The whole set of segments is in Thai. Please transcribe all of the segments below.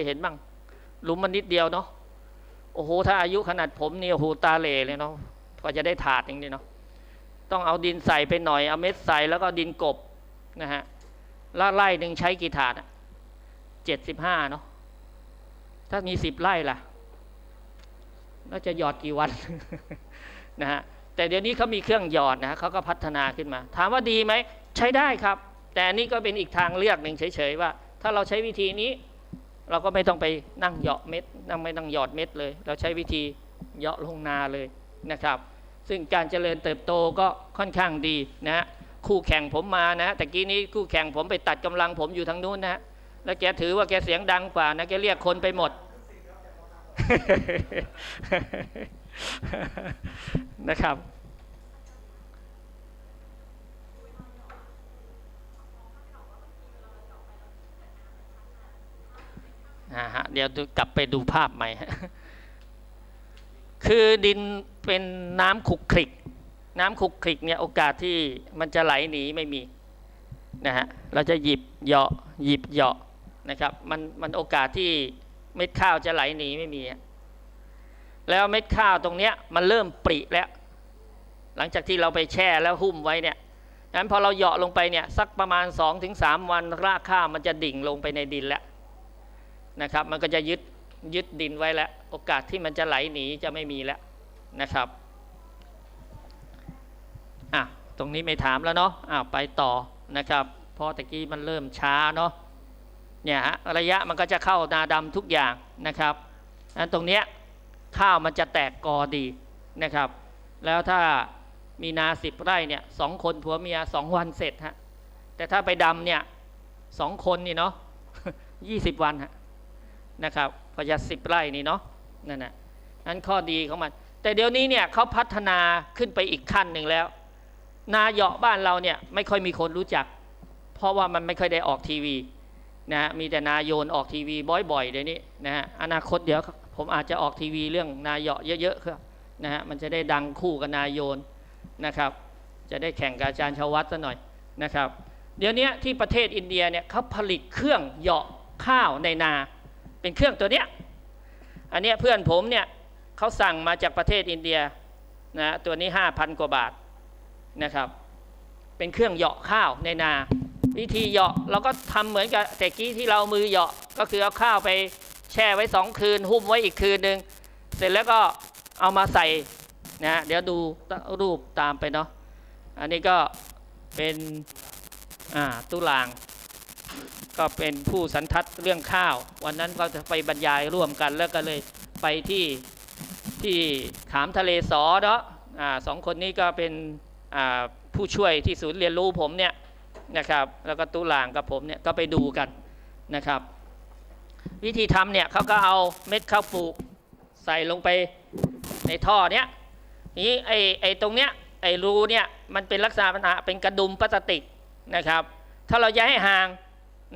ยเห็นบ้างหลุมมันนิดเดียวเนาะโอ้โหถ้าอายุขนาดผมนี่โอ้โหตาเหล่เลยเนาะกว่าจะได้ถาดอย่างนี้เนาะต้องเอาดินใส่ไปหน่อยเอาเม็ดใส่แล้วก็ดินกบนะฮะล้วไร่หนึ่งใช้กี่ถาดอะเจ็ดสิบห้าเนาะถ้ามีสิบไร่ล่ะแล้วจะหยอดกี่วันนะฮะแต่เดี๋ยวนี้เขามีเครื่องหยอดนะฮะเขาก็พัฒนาขึ้นมา ถามว่าดีไหม ใช้ได้ครับ แต่นี่ก็เป็นอีกทางเลือกหนึ่งเฉยๆว่า ถ้าเราใช้วิธีนี้ เราก็ไม่ต้องไปนั่งเหยาะเม็ดนั่งไม่นั่งหยอดเม็ดเลย เราใช้วิธีเหยาะลงนาเลยนะครับ ซึ่งการเจริญเติบโตก็ค่อนข้างดีนะฮะคู่แข่งผมมานะแต่กี้นี้คู่แข่งผมไปตัดกำลังผมอยู่ทางนู้นนะฮะแล้วแกถือว่าแกเสียงดังกว่านะแกเรียกคนไปหมดนะครับะฮะเดี๋ยวกลับไปดูภาพใหม่คือดินเป็นน้ำขุกคลิก น้ำขุกคลิกเนี่ยโอกาสที่มันจะไหลหนีไม่มีนะฮะเราจะหยิบเหยาะหยิบเหยาะนะครับมันมันโอกาสที่เม็ดข้าวจะไหลหนีไม่มี แล้วเม็ดข้าวตรงเนี้ยมันเริ่มปริแล้ว หลังจากที่เราไปแช่แล้วหุ้มไว้เนี่ยงั้นพอเราเหยาะลงไปเนี่ยสักประมาณ 2-3 วันรากข้าวมันจะดิ่งลงไปในดินแล้ว นะครับ มันก็จะยึดยึดดินไว้แล้ว โอกาสที่มันจะไหลหนีจะไม่มีแล้วนะครับอะตรงนี้ไม่ถามแล้วเนาะอ้าวไปต่อนะครับเพราะตะกี้มันเริ่มช้าเนาะเนี่ยฮะระยะมันก็จะเข้านาดำทุกอย่างนะครับอันตรงเนี้ยข้าวมันจะแตกกอดีนะครับ แล้วถ้ามีนาสิบไร่เนี่ยสองคนผัวเมียสองวันเสร็จฮะแต่ถ้าไปดำเนี่ยสองคนนี่เนาะยี่สิบวันฮะ นะครับประหยัดสิบไร่นี่เนาะนั่นนะนั้นข้อดีของมัน แต่เดี๋ยวนี้เนี่ยเขาพัฒนาขึ้นไปอีกขั้นหนึ่งแล้ว นาเหยาะบ้านเราเนี่ยไม่ค่อยมีคนรู้จัก เพราะว่ามันไม่ค่อยได้ออกทีวีนะฮะมีแต่นาโยนออกทีวีบ่อยๆเดี๋ยวนี้นะฮะอนาคตเดี๋ยวผมอาจจะออกทีวีเรื่องนาเหยาะเยอะๆครับนะฮะมันจะได้ดังคู่กับนาโยนนะครับ จะได้แข่งกับอาจารย์ชาววัดซะหน่อยนะครับ เดี๋ยวนี้ที่ประเทศอินเดียเนี่ยเขาผลิตเครื่องเหยาะข้าวในนา เป็นเครื่องตัวเนี้ยอันเนี้ยเพื่อนผมเนี่ยเขาสั่งมาจากประเทศอินเดียนะตัวนี้ห้าพันกว่าบาทนะครับ เป็นเครื่องเหยาะข้าวในนา วิธีเหยาะเราก็ทำเหมือนกับแต่กี้ที่เรามือเหยาะก็คือเอาข้าวไปแช่ไว้สองคืน หุ้มไว้อีกคืนหนึ่งเสร็จแล้วก็เอามาใส่นะเดี๋ยวดูรูปตามไปเนาะอันนี้ก็เป็นอ่าตุลาง ก็เป็นผู้สันทัดเรื่องข้าว วันนั้นก็จะไปบรรยายร่วมกันแล้วก็เลยไปที่ที่ขามทะเลสอเนาะอ่าสองคนนี้ก็เป็นผู้ช่วยที่ศูนย์เรียนรู้ผมเนี่ยนะครับ แล้วก็ตุลางกับผมเนี่ยก็ไปดูกันนะครับ วิธีทำเนี่ยเขาก็เอาเม็ดข้าวปลูกใส่ลงไปในท่อเนี้ยนี้ไอไอตรงเนี้ยไอรูเนี่ยมันเป็นลักษณะปัญหาเป็นกระดุมพลาสติกนะครับ ถ้าเราย้ายให้ห่าง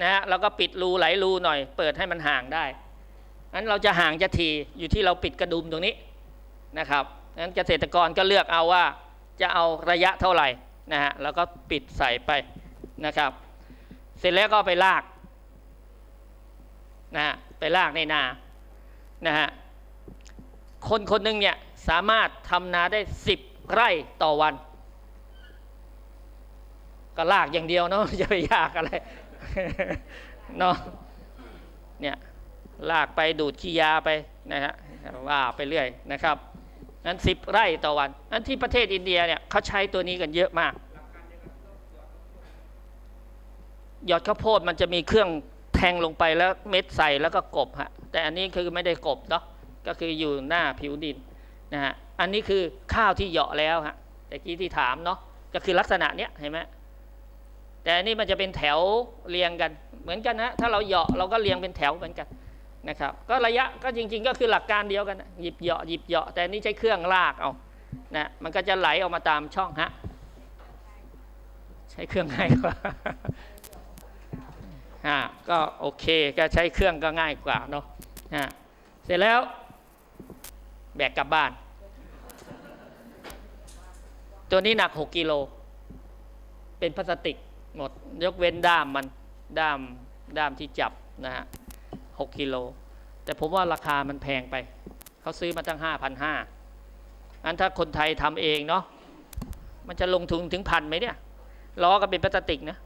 นะฮะเราก็ปิดรูไหลรูหน่อย เปิดให้มันห่างได้นั้นเราจะห่างจะทีอยู่ที่เราปิดกระดุมตรงนี้นะครับนั้นเกษตรกรก็เลือกเอาว่าจะเอาระยะเท่าไหร่นะฮะแล้วก็ปิดใส่ไปนะครับ เสร็จแล้วก็ไปลากนะฮะไปลากในนานะฮะคนคนหนึ่งเนี่ยสามารถทำนาได้ 10 ไร่ต่อวัน ก็ลากอย่างเดียวเนาะจะไปยากอะไร เนาะเนี่ยลากไปดูดขี้ยาไปนะฮะว่าไปเรื่อยนะครับนั้นสิบไร่ต่อวันนั้นที่ประเทศอินเดียเนี่ยเขาใช้ตัวนี้กันเยอะมากหยอดข้าวโพดมันจะมีเครื่องแทงลงไปแล้วเม็ดใส่แล้วก็กบฮะแต่อันนี้คือไม่ได้กบเนาะก็คืออยู่หน้าผิวดินนะฮะอันนี้คือข้าวที่เหยาะแล้วฮะแต่กี้ที่ถามเนาะก็คือลักษณะเนี้ยเห็นไหม แต่นี่มันจะเป็นแถวเรียงกันเหมือนกันนะถ้าเราเหยาะเราก็เรียงเป็นแถวเหมือนกันนะครับก็ระยะก็จริง ๆ ก็คือหลักการเดียวกันนะหยิบเหยาะหยิบเหยาะแต่นนี่ใช้เครื่องลากเอานะมันก็จะไหลออกมาตามช่องฮะใช้เครื่องง่ายกว่าฮะก็โอเคก็ใช้เครื่องก็ง่ายกว่าเนาะฮะเสร็จแล้ว แบกกลับบ้าน ตัวนี้หนัก 6กิโลเป็นพลาสติก หมดยกเว้นด้ามมันด้ามด้ามที่จับนะฮะหกกิโล แต่ผมว่าราคามันแพงไป เขาซื้อมาตั้งห้าพันห้าอันถ้าคนไทยทำเองเนาะมันจะลงทุนถึงพันไหมเนี่ยล้อก็เป็นพลาสติกนะ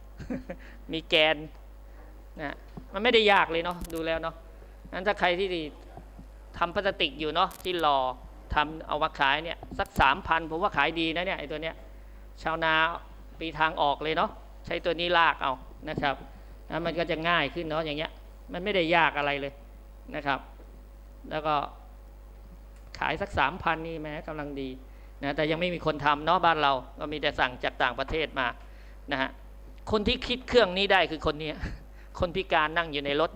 มีแกนนะมันไม่ได้ยากเลยเนาะดูแล้วเนาะนั้นถ้าใครที่ทำพลาสติกอยู่เนาะที่รอทำเอามาขายเนี่ยสักสามพันผมว่าขายดีนะเนี่ยไอตัวเนี้ยชาวนาปีทางออกเลยเนาะ ใช้ตัวนี้ลากเอานะครับนะมันก็จะง่ายขึ้นเนาะอย่างเงี้ย มันไม่ได้ยากอะไรเลยนะครับ แล้วก็ขายสักสามพันนี่แม้กำลังดีนะแต่ยังไม่มีคนทำเนาะบ้านเรา ก็มีแต่สั่งจากต่างประเทศมานะฮะคนที่คิดเครื่องนี้ได้คือคนนี้คนพิการนั่งอยู่ในรถ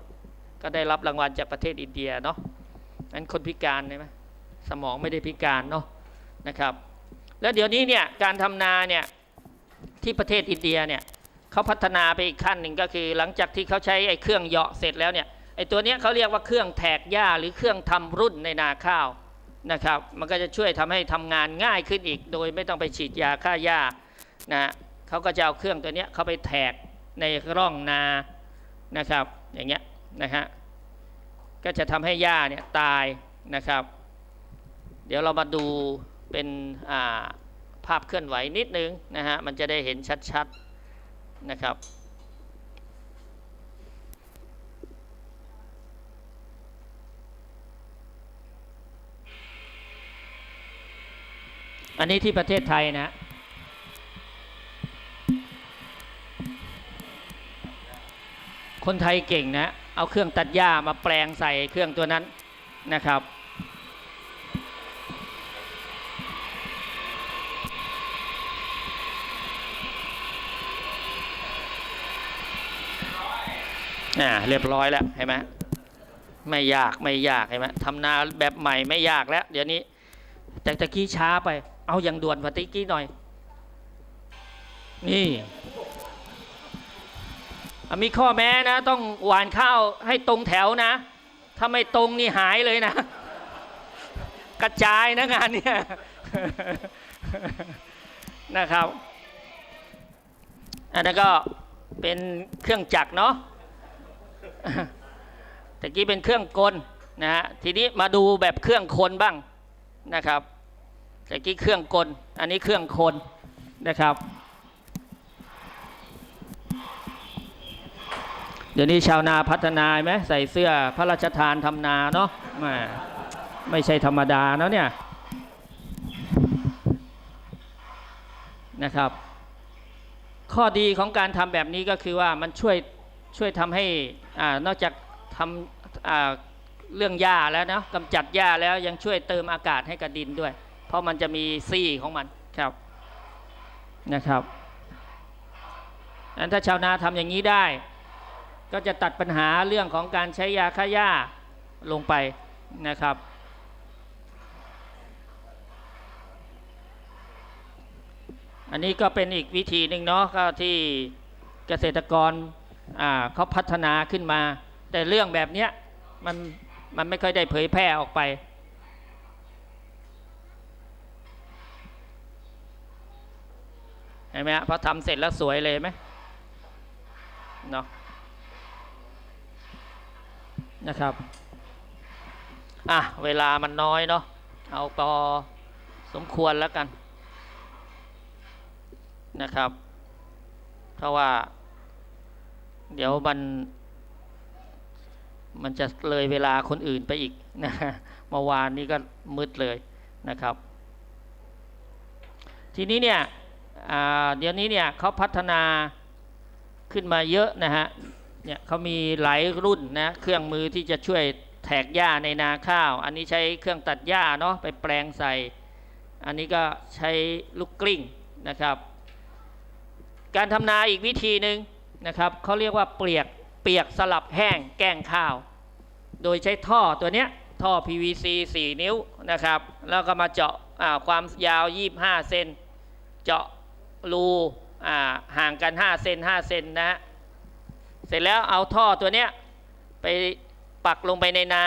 ก็ได้รับรางวัลจากประเทศอินเดียเนาะนั้นคนพิการใช่ไหมสมองไม่ได้พิการเนาะนะครับ แล้วเดี๋ยวนี้เนี่ยการทำนาเนี่ยที่ประเทศอินเดียเนี่ย เขาพัฒนาไปอีกขั้นหนึ่งก็คือ หลังจากที่เขาใช้ไอ้เครื่องเหยาะเสร็จแล้วเนี่ยไอ้ตัวเนี้ยเขาเรียกว่าเครื่องแทกหญ้าหรือเครื่องทำรุ่นในนาข้าวนะครับ มันก็จะช่วยทำให้ทำงานง่ายขึ้นอีก โดยไม่ต้องไปฉีดยาฆ่าหญ้านะเขาก็จะเอาเครื่องตัวเนี้ยเขาไปแทกในร่องนานะครับ อย่างเงี้ยนะฮะก็จะทำให้หญ้าเนี่ยตายนะครับ เดี๋ยวเรามาดูเป็นภาพเคลื่อนไหวนิดนึงนะฮะมันจะได้เห็นชัดๆ นะครับ อันนี้ที่ประเทศไทยนะคนไทยเก่งนะ เอาเครื่องตัดหญ้ามาแปลงใส่เครื่องตัวนั้นนะครับ อ่าเรียบร้อยแล้วเห็นไหมไม่ยากไม่ยากเห็นไหมทำนาแบบใหม่ไม่ยากแล้ว เดี๋ยวนี้ แต่ตะกี้ช้าไป เอาอย่างด่วนกว่าตะกี้หน่อย นี่มีข้อแม้นะ ต้องหวานข้าวให้ตรงแถวนะ ถ้าไม่ตรงนี่หายเลยนะ กระจายนะงานเนี่ยนะครับ อันนั้นก็เป็นเครื่องจักรเนาะ ตะกี้เป็นเครื่องกลนะฮะทีนี้มาดูแบบเครื่องคนบ้างนะครับตะกี้เครื่องกล อันนี้เครื่องคนนะครับ เดี๋ยวนี้ชาวนาพัฒนาไหมใส่เสื้อพระราชทานทำนาเนาะมไม่ใช่ธรรมดาเนาะเนี่ยนะครับ ข้อดีของการทำแบบนี้ก็คือว่ามันช่วยช่วยทำให้ อนอกจากทำเรื่องหญ้าแล้วนะกำจัดหญ้าแล้วยังช่วยเติมอากาศให้กับดินด้วย เพราะมันจะมีซี่ของมันครับนะครับอันถ้าชาวนาทำอย่างนี้ได้ ก็จะตัดปัญหาเรื่องของการใช้ยาฆ่าหญ้าลงไปนะครับอันนี้ก็เป็นอีกวิธีหนึ่งเนาะก็ที่เกษตรกร เขาพัฒนาขึ้นมา แต่เรื่องแบบเนี้ยมันมันไม่ค่อยได้เผยแพร่ออกไป เห็นไหมฮะพอทำเสร็จแล้วสวยเลยไหมเนาะนะครับ อะ เวลามันน้อยเนาะเอาพอสมควรแล้วกันนะครับ เพราะว่า เดี๋ยวมันมันจะเลยเวลาคนอื่นไปอีกนะเมื่อวานนี้ก็มืดเลยนะครับ ทีนี้เนี่ยเดี๋ยวนี้เนี่ยเขาพัฒนาขึ้นมาเยอะนะฮะเนี่ยเขามีหลายรุ่นนะเครื่องมือที่จะช่วยแทกหญ้าในนาข้าว อันนี้ใช้เครื่องตัดหญ้าเนาะไปแปลงใส่ อันนี้ก็ใช้ลูกกลิ้งนะครับ การทำนาอีกวิธีหนึ่ง นะครับเขาเรียกว่าเปียกเปียกสลับแห้งแกงข้าว โดยใช้ท่อตัวเนี้ยท่อ PVC 4 นิ้วนะครับ แล้วก็มาเจาะาความยาว 25 เซนเจาะรูห่างกัน 5 เซน5 เซนนะฮะเสร็จแล้วเอาท่อตัวเนี้ยไปปักลงไปในนา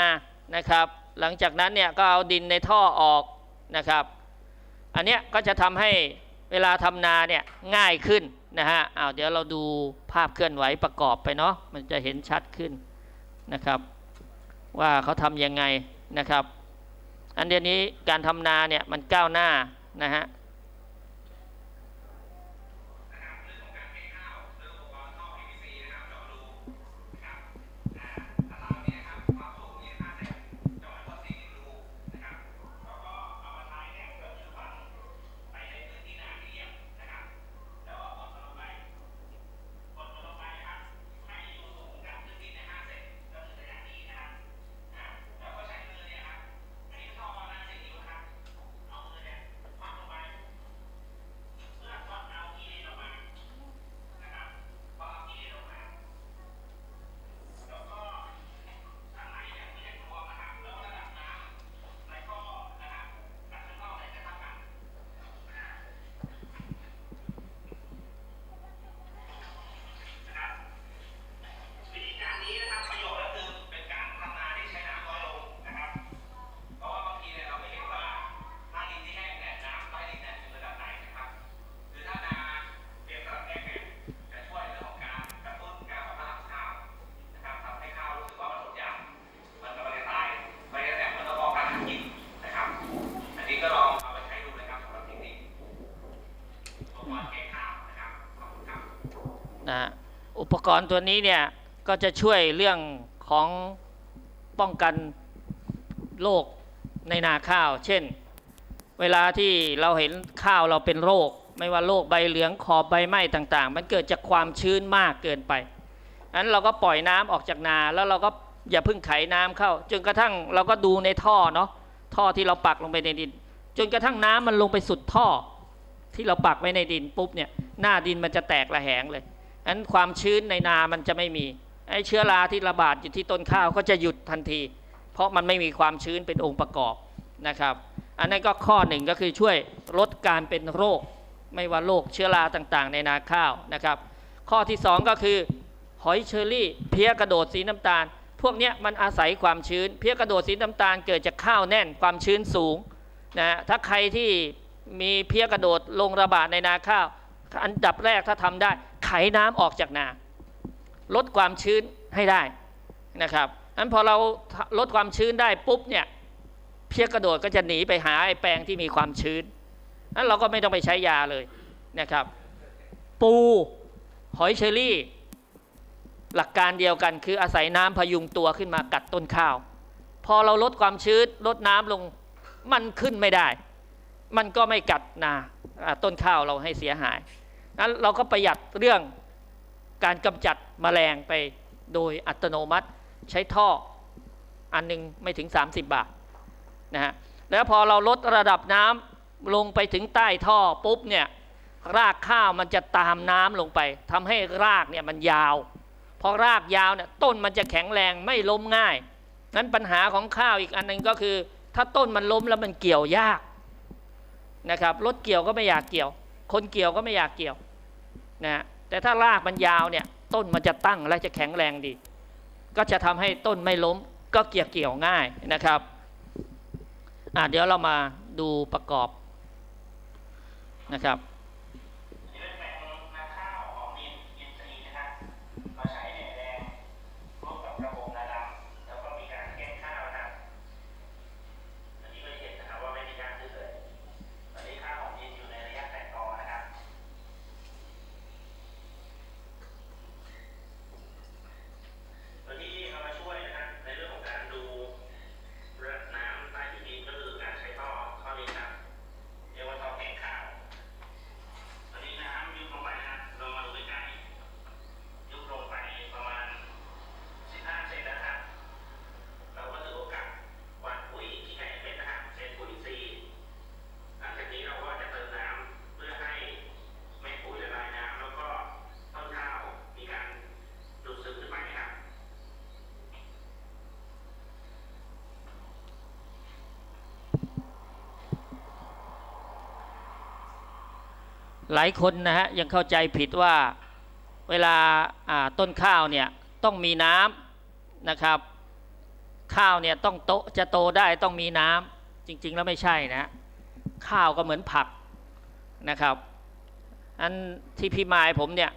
นะครับ หลังจากนั้นเนี่ยก็เอาดินในท่อออกนะครับ อันเนี้ยก็จะทำให้เวลาทำนาเนี่ยง่ายขึ้น นะฮะเอาเดี๋ยวเราดูภาพเคลื่อนไหวประกอบไปเนาะมันจะเห็นชัดขึ้นนะครับ ว่าเขาทำยังไงนะครับ อันเดียวนี้การทำนาเนี่ยมันก้าวหน้านะฮะ ปกรณ์ตัวนี้เนี่ย ก็จะช่วยเรื่องของป้องกันโรคในนาข้าว เช่น เวลาที่เราเห็นข้าวเราเป็นโรค ไม่ว่าโรคใบเหลืองขอบใบไหม้ต่าง ๆ มันเกิดจากความชื้นมากเกินไปอันเราก็ปล่อยน้ำออกจากนาแล้วเราก็อย่าพิ่งไขน้ำเข้า จนกระทั่งเราก็ดูในท่อเนาะท่อที่เราปักลงไปในดิน จนกระทั่งน้ำมันลงไปสุดท่อ ที่เราปักไว้ในดินปุ๊บเนี่ยหน้าดินมันจะแตกระแหงเลย อันความชื้นในนามันจะไม่มีไอ้เชื้อราที่ระบาดอยู่ที่ต้นข้าวก็จะหยุดทันที เพราะมันไม่มีความชื้นเป็นองค์ประกอบนะครับ อันนั้นก็ข้อหนึ่งก็คือช่วยลดการเป็นโรค ไม่ว่าโรคเชื้อราต่างๆ ในนาข้าวนะครับ ข้อที่สองก็คือหอยเชอรี่ เพี้ยกระโดดสีน้ำตาล พวกนี้มันอาศัยความชื้น เพี้ยกระโดดสีน้ำตาลเกิดจากข้าวแน่นความชื้นสูงนะฮะถ้าใครที่มีเพี้ยกระโดดลงระบาดในนาข้าว อันดับแรกถ้าทำได้ ไขน้ำออกจากนา ลดความชื้นให้ได้นะครับนั้นพอเราลดความชื้นได้ปุ๊บเนี่ยเพี้ยกระโดดก็จะหนีไปหาไอ้แปลงที่มีความชื้นนั้นเราก็ไม่ต้องไปใช้ยาเลยนะครับ ปูหอยเชอรี่ หลักการเดียวกันคืออาศัยน้ำพยุงตัวขึ้นมากัดต้นข้าว พอเราลดความชื้นลดน้ำลงมันขึ้นไม่ได้ มันก็ไม่กัดนาต้นข้าวเราให้เสียหาย นั้นเราก็ประหยัดเรื่องการกำจัดแมลงไปโดยอัตโนมัติใช้ท่ออันหนึงไม่ถึง 30 บาทนะฮะแล้วพอเราลดระดับน้ำลงไปถึงใต้ท่อปุ๊บเนี่ยรากข้าวมันจะตามน้ำลงไปทำให้รากเนี่ยมันยาวพอรากยาวเนี่ยต้นมันจะแข็งแรงไม่ล้มง่าย นั้นปัญหาของข้าวอีกอันหนึงก็คือ ถ้าต้นมันล้มแล้วมันเกี่ยวยากนะครับรถเกี่ยวก็ไม่อยากเกี่ยว คนเกี่ยวก็ไม่อยากเกี่ยวนะฮะแต่ถ้ารากมันยาวเนี่ยต้นมันจะตั้งและจะแข็งแรงดี ก็จะทำให้ต้นไม่ล้มก็เกี่ยวเกี่ยวง่ายนะครับอะเดี๋ยวเรามาดูประกอบนะครับ นี่เป็นแปลงนาข้าวของดินอินทรีย์นะครับเราใช้แหน่แดงร่วมกับระบบนาดำแล้วก็มีการแกล้งข้าวนะครับ อันนี้ก็จะเห็นนะครับว่าไม่มีการซื้อเลยตอนนี้ข้าวของดินอยู่ในระยะแตกกอนะครับ ตัวที่เอามาช่วยนะครับในเรื่องของการดูระดับน้ำใต้ผิวดินก็คือการใช้ท่อท่อนี้ครับเรียกว่าท่อแกงข้าว ตอนนี้น้ำยุบลงไปนะครับเรามาดูใกล้ๆยุบลงไปประมาณ 15 เซนนะครับ เราก็ถือโอกาสหว่านปุ๋ยที่ไก่เป็นนะครับเป็นปุ๋ยอินทรีย์หลังจากนี้เราก็จะเติมน้ำเพื่อให้เม็ดปุ๋ยละลายน้ำแล้วก็ต้นข้าวมีการดูดซึมขึ้นไปนะครับ หลายคนนะฮะยังเข้าใจผิดว่าเวลาต้นข้าวเนี่ยต้องมีน้ำนะครับ ข้าวเนี่ยต้องโตจะโตได้ต้องมีน้ำจริง ๆ แล้วไม่ใช่นะฮะข้าวก็เหมือนผักนะครับอันที่พี่มายผมเนี่ย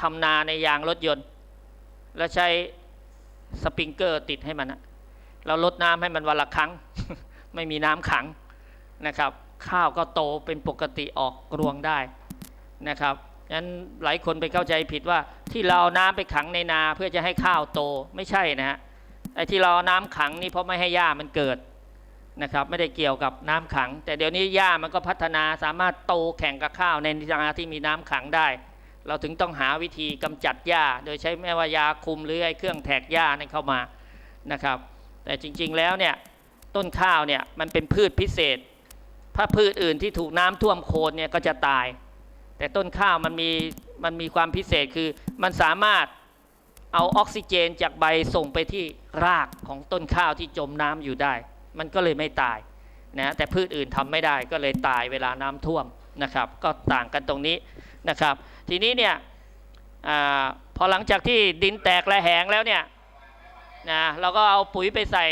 ทำนาในยางรถยนต์ แล้วใช้สปริงเกอร์ติดให้มันนะเราลดน้ำให้มันวันละครั้ง ไม่มีน้ำขังนะครับ ข้าวก็โตเป็นปกติออกรวงได้ นะครับงั้นหลายคนไปเข้าใจผิดว่าที่เราน้ำไปขังในนาเพื่อจะให้ข้าวโตไม่ใช่นะฮะไอ้ที่เราน้ำขังนี่เพราะไม่ให้หญ้ามันเกิดนะครับไม่ได้เกี่ยวกับน้ำขัง แต่เดี๋ยวนี้หญ้ามันก็พัฒนาสามารถโตแข่งกับข้าวในนาที่มีน้ำขังได้ เราถึงต้องหาวิธีกำจัดหญ้า โดยใช้แม่ว่ายาคุมหรือไอ้เครื่องแทกหญ้านั่นเข้ามานะครับ แต่จริงๆแล้วเนี่ยต้นข้าวเนี่ยมันเป็นพืชพิเศษ ถ้าพืชอื่นที่ถูกน้ำท่วมโคนเนี่ยก็จะตาย แต่ต้นข้าวมันมีมันมีความพิเศษคือมันสามารถเอาออกซิเจนจากใบส่งไปที่รากของต้นข้าวที่จมน้ำอยู่ได้ มันก็เลยไม่ตายนะแต่พืชอื่นทำไม่ได้ก็เลยตายเวลาน้ำท่วมนะครับ ก็ต่างกันตรงนี้นะครับ ทีนี้เนี่ยอพอหลังจากที่ดินแตกและแหงแล้วเนี่ยนะเราก็เอาปุ๋ยไปใส่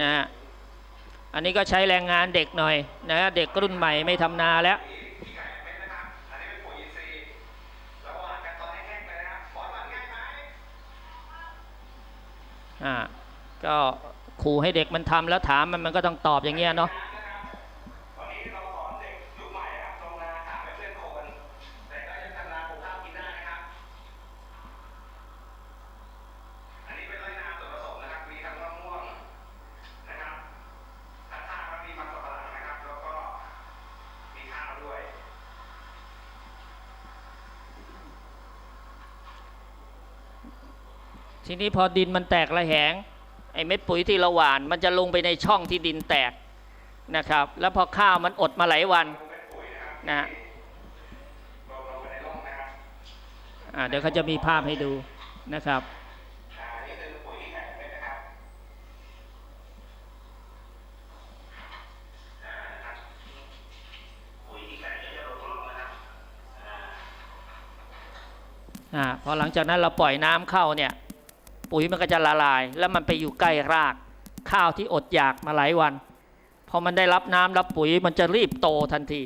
นะฮะ อันนี้ก็ใช้แรงงานเด็กหน่อยนะเด็กรุ่นใหม่ไม่ทำนาแล้วที่ไก่เป็นนะครับอันนี้เป็นปุ๋ยอินทรีย์แล้วก็หวานกันตอนแห้งๆเลยนะครับบอลหวานง่ายไหมอ่าก็ขู่ให้เด็กมันทำแล้วถามมันมันก็ต้องตอบอย่างเงี้ยเนาะ ทีนี้พอดินมันแตกระแหงไอ้เม็ดปุ๋ยที่เราหว่าน มันจะลงไปในช่องที่ดินแตกนะครับ แล้วพอข้าวมันอดมาหลายวันนะฮะเดี๋ยวเขาจะมีภาพให้ดูนะครับอ่านี่คือปุ๋ยที่แข็งเลยนะครับอ่านะครับปุ๋ยที่แข็งเดี๋ยวจะลงร่องนะครับอ่าอ่าพอหลังจากนั้นเราปล่อยน้ำเข้าเนี่ย ปุ๋ยมันก็จะละลาย แล้วมันไปอยู่ใกล้ราก ข้าวที่อดอยากมาหลายวันพอมันได้รับน้ำรับปุ๋ยมันจะรีบโตทันที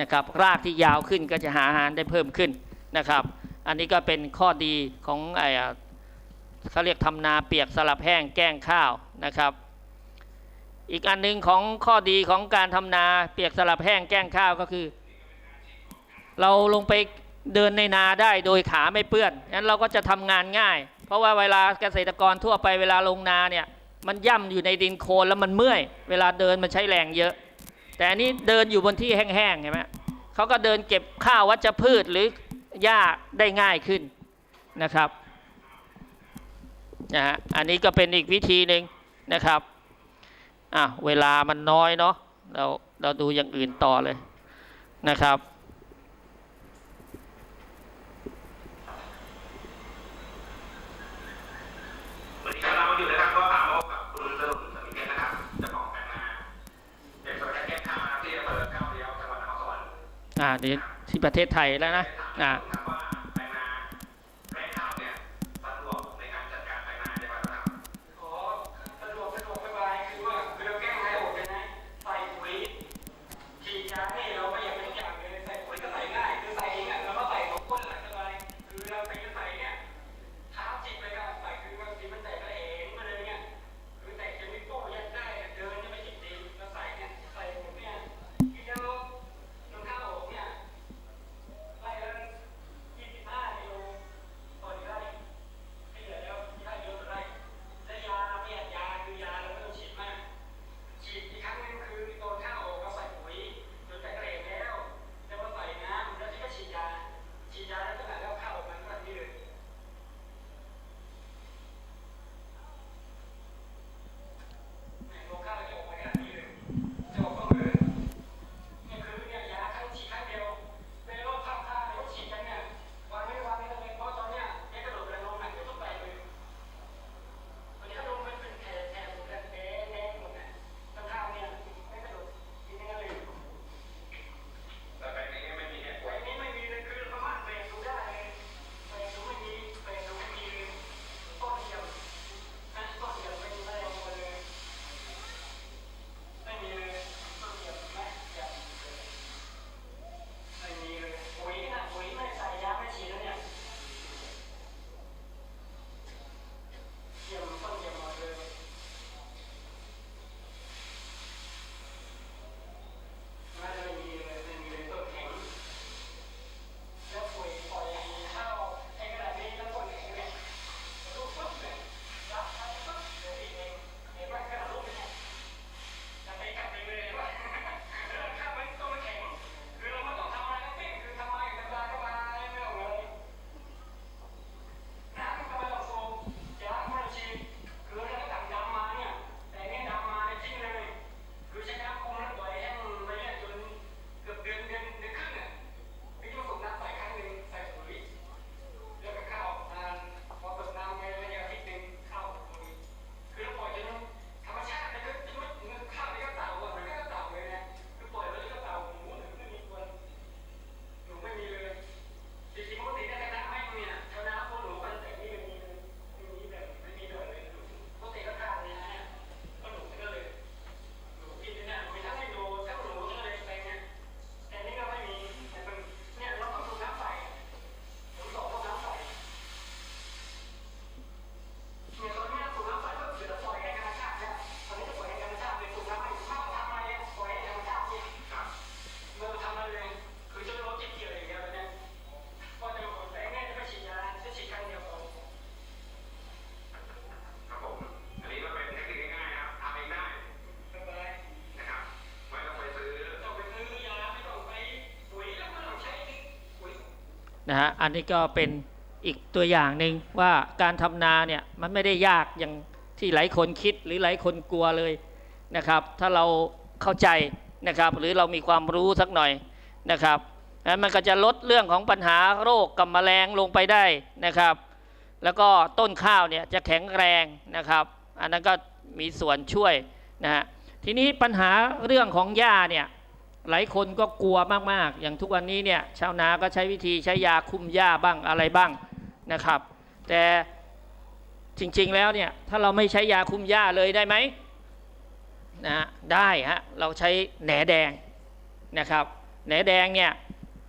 นะครับรากที่ยาวขึ้นก็จะหาอาหารได้เพิ่มขึ้นนะครับ อันนี้ก็เป็นข้อดีของไอ้เขาเรียกทำนาเปียกสลับแห้งแกล้งข้าวนะครับ อีกอันหนึงของข้อดีของการทำนาเปียกสลับแห้งแกล้งข้าวก็คือ เราลงไปเดินในนาได้โดยขาไม่เปื้อนงั้นเราก็จะทำงานง่าย เพราะว่าเวลาเกษตรกรทั่วไปเวลาลงนาเนี่ยมันย่ำอยู่ในดินโคลนแล้วมันเมื่อย เวลาเดินมันใช้แรงเยอะ แต่อันนี้เดินอยู่บนที่แห้งๆเห็นไหมเขาก็เดินเก็บข้าววัชพืชหรือหญ้าได้ง่ายขึ้นนะครับนะฮะอันนี้ก็เป็นอีกวิธีหนึ่งนะครับอะเวลามันน้อยเนาะเราเราดูอย่างอื่นต่อเลยนะครับ วันนี้เราอยู่นะครับก็พามาพบกับคุณสรุปสมิทธิ์นะครับเจ้าของแปลงนาเด็กสวนแก้ข้าวนะครับที่อำเภอเก้าเลี้ยวจังหวัดนครสวรรค์ อ่าที่ประเทศไทยแล้วนะอ่า นะฮะอันนี้ก็เป็นอีกตัวอย่างหนึ่งว่าการทำนาเนี่ยมันไม่ได้ยากอย่างที่หลายคนคิดหรือหลายคนกลัวเลยนะครับ ถ้าเราเข้าใจนะครับหรือเรามีความรู้สักหน่อยนะครับนั้นมันก็จะลดเรื่องของปัญหาโรคกับแมลงลงไปได้นะครับ แล้วก็ต้นข้าวเนี่ยจะแข็งแรงนะครับ อันนั้นก็มีส่วนช่วยนะฮะทีนี้ปัญหาเรื่องของหญ้าเนี่ย หลายคนก็กลัวมากๆ อย่างทุกวันนี้เนี่ยชาวนาก็ใช้วิธีใช้ยาคุมหญ้าบ้างอะไรบ้างนะครับ แต่จริงๆแล้วเนี่ยถ้าเราไม่ใช้ยาคุมหญ้าเลยได้ไหมนะฮะได้ฮะเราใช้แหนแดงนะครับแหนแดงเนี่ย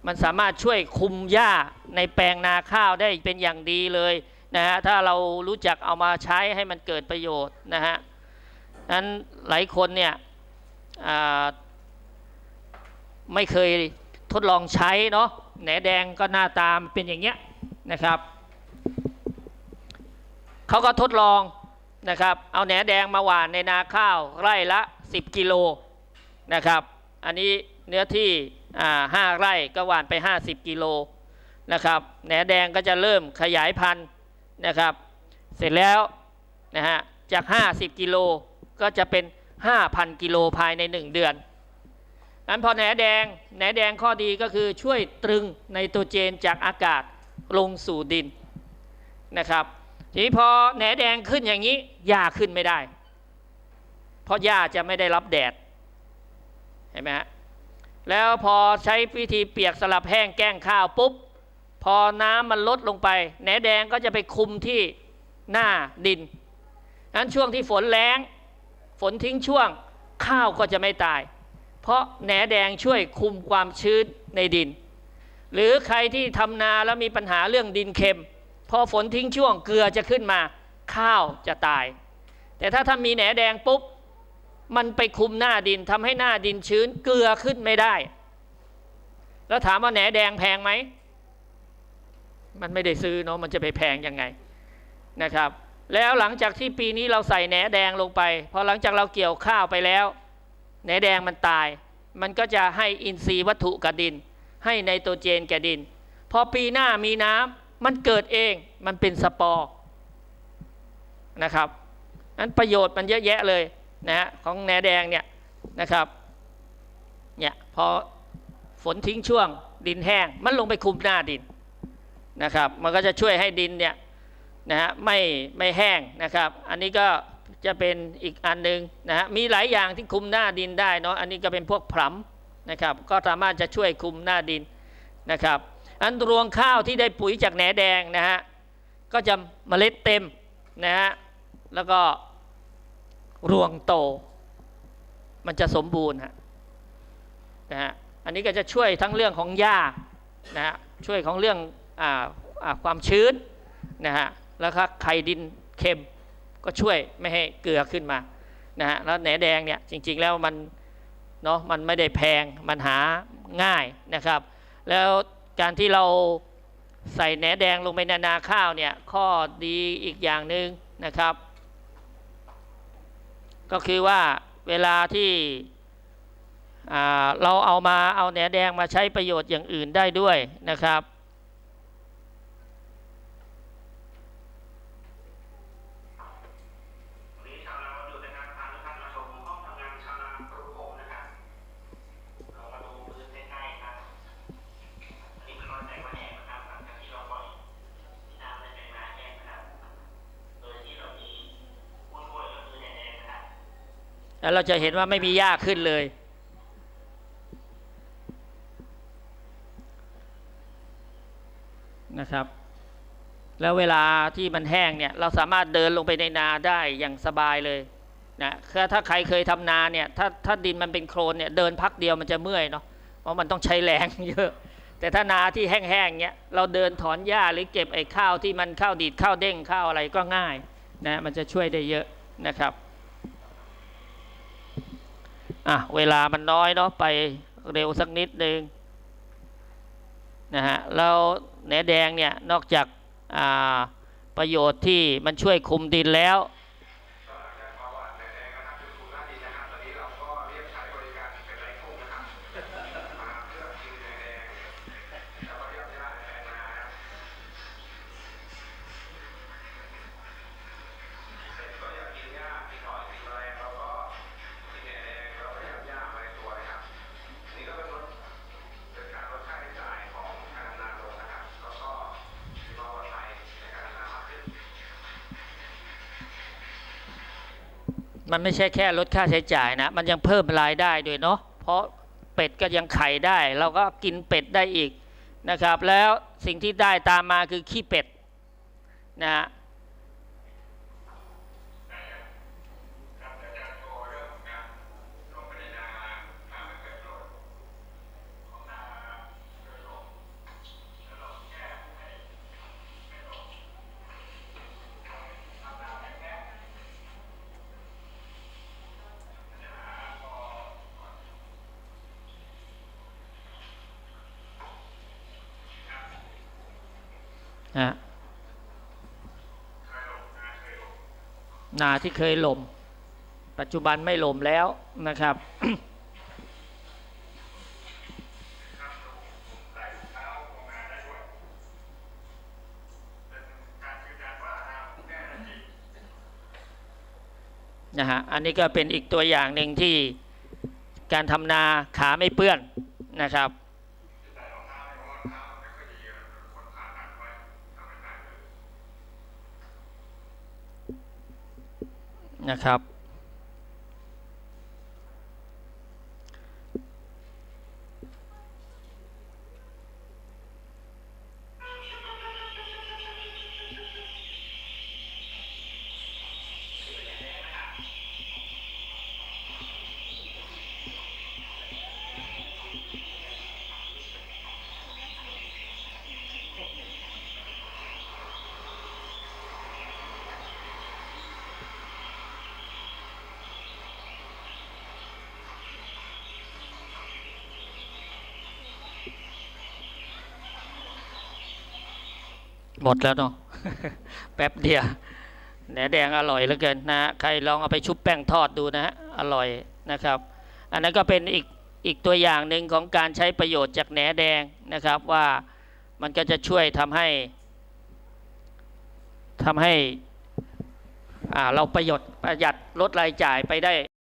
มันสามารถช่วยคุมหญ้าในแปลงนาข้าวได้เป็นอย่างดีเลยนะฮะถ้าเรารู้จักเอามาใช้ให้มันเกิดประโยชน์นะฮะนั้นหลายคนเนี่ยอ่า ไม่เคยทดลองใช้เนาะแหนแดงก็หน้าตามนเป็นอย่างเงี้ยนะครับเขาก็ทดลองนะครับ เอาแหนแดงมาหว่านในนาข้าวไร่ละ 10 กิโลนะครับ อันนี้เนื้อที่ห้าไร่ก็หว่านไป 50 กิโลนะครับแหนแดงก็จะเริ่มขยายพันธุ์นะครับ เสร็จแล้วนะฮะจาก 50 กิโลก็จะเป็น 5,000 กิโลภายใน 1 เดือน นั้นพอแหนแดงแหนแดงข้อดีก็คือช่วยตรึงไนโตรเจนจากอากาศลงสู่ดินนะครับ ทีนี้พอแหนแดงขึ้นอย่างนี้หญ้าขึ้นไม่ได้ เพราะหญ้าจะไม่ได้รับแดดเห็นไหมฮะแล้วพอใช้วิธีเปียกสลับแห้งแกล้งข้าวปุ๊บ พอน้ำมันลดลงไปแหนแดงก็จะไปคุมที่หน้าดินนั้นช่วงที่ฝนแรงฝนทิ้งช่วงข้าวก็จะไม่ตาย เพราะแหนแดงช่วยคุมความชื้นในดิน หรือใครที่ทำนาแล้วมีปัญหาเรื่องดินเค็ม พอฝนทิ้งช่วงเกลือจะขึ้นมา ข้าวจะตาย แต่ถ้าถ้ามีแหนแดงปุ๊บ มันไปคุมหน้าดินทำให้หน้าดินชื้นเกลือขึ้นไม่ได้ แล้วถามว่าแหนแดงแพงไหม มันไม่ได้ซื้อเนาะมันจะไปแพงยังไงนะครับ แล้วหลังจากที่ปีนี้เราใส่แหนแดงลงไป พอหลังจากเราเกี่ยวข้าวไปแล้ว แหนแดงมันตาย มันก็จะให้อินทรีย์วัตถุกับดิน ให้ไนโตรเจนแก่ดิน พอปีหน้ามีน้ำมันเกิดเองมันเป็นสปอร์นะครับนั้นประโยชน์มันเยอะแยะเลยนะฮะของแหนแดงเนี่ยนะครับเนี่ยพอฝนทิ้งช่วงดินแห้งมันลงไปคุมหน้าดินนะครับ มันก็จะช่วยให้ดินเนี่ยนะฮะไม่ไม่แห้งนะครับ อันนี้ก็ จะเป็นอีกอันหนึ่งนะฮะมีหลายอย่างที่คุมหน้าดินได้เนาะอันนี้ก็เป็นพวกผํนะครับก็สามารถจะช่วยคุมหน้าดินนะครับ อันรวงข้าวที่ได้ปุ๋ยจากแหนแดงนะฮะก็จะเมล็ดเต็มนะฮะแล้วก็รวงโต มันจะสมบูรณ์ฮะนะฮะอันนี้ก็จะช่วยทั้งเรื่องของหญ้านะฮะช่วยของเรื่องอาอ่าความชื้นนะฮะแล้วก็ไข่ดินเค็ม ก็ช่วยไม่ให้เกลือขึ้นมานะฮะแล้วแหนแดงเนี่ยจริงๆแล้วมันเนาะมันไม่ได้แพงมันหาง่ายนะครับ แล้วการที่เราใส่แหนแดงลงไปในนาข้าวเนี่ยข้อดีอีกอย่างหนึ่งนะครับ ก็คือว่าเวลาที่เราเอามาเอาแหนแดงมาใช้ประโยชน์อย่างอื่นได้ด้วยนะครับ แล้วเราจะเห็นว่าไม่มีหญ้าขึ้นเลย นะครับ แล้วเวลาที่มันแห้งเนี่ยเราสามารถเดินลงไปในนาได้อย่างสบายเลยนะคือถ้าใครเคยทำนาเนี่ยถ้าถ้าดินมันเป็นโคลนเนี่ยเดินพักเดียวมันจะเมื่อยเนาะเพราะมันต้องใช้แรงเยอะ แต่ถ้านาที่แห้งๆเนี่ยเราเดินถอนหญ้าหรือเก็บไอ้ข้าวที่มันข้าวดีดข้าวเด้งข้าวอะไรก็ง่ายนะมันจะช่วยได้เยอะนะครับ อะเวลามันน้อยเนาะไปเร็วสักนิดนึงนะฮะแล้วแหนแดงเนี่ยนอกจากประโยชน์ที่มันช่วยคุมดินแล้ว มันไม่ใช่แค่ลดค่าใช้จ่ายนะ มันยังเพิ่มรายได้ด้วยเนาะ เพราะเป็ดก็ยังไข่ได้ เราก็กินเป็ดได้อีกนะครับ แล้วสิ่งที่ได้ตามมาคือขี้เป็ดนะฮะ นะนาที่เคยหล่มปัจจุบันไม่หล่มแล้วนะครับนะฮะอันนี้ก็เป็นอีกตัวอย่างหนึ่งที่การทำนาขาไม่เปื้อนนะครับ นะครับ หมดแล้วเนาะแป๊บเดียวแหนแดงอร่อยเหลือเกินนะฮะใครลองเอาไปชุบแป้งทอดดูนะฮะอร่อยนะครับ อันนั้นก็เป็นอีกอีกตัวอย่างหนึ่งของการใช้ประโยชน์จากแหนแดงนะครับว่ามันก็จะช่วยทำให้ทำให้อ่าเราประโยชน์ประหยัดลดรายจ่ายไปได้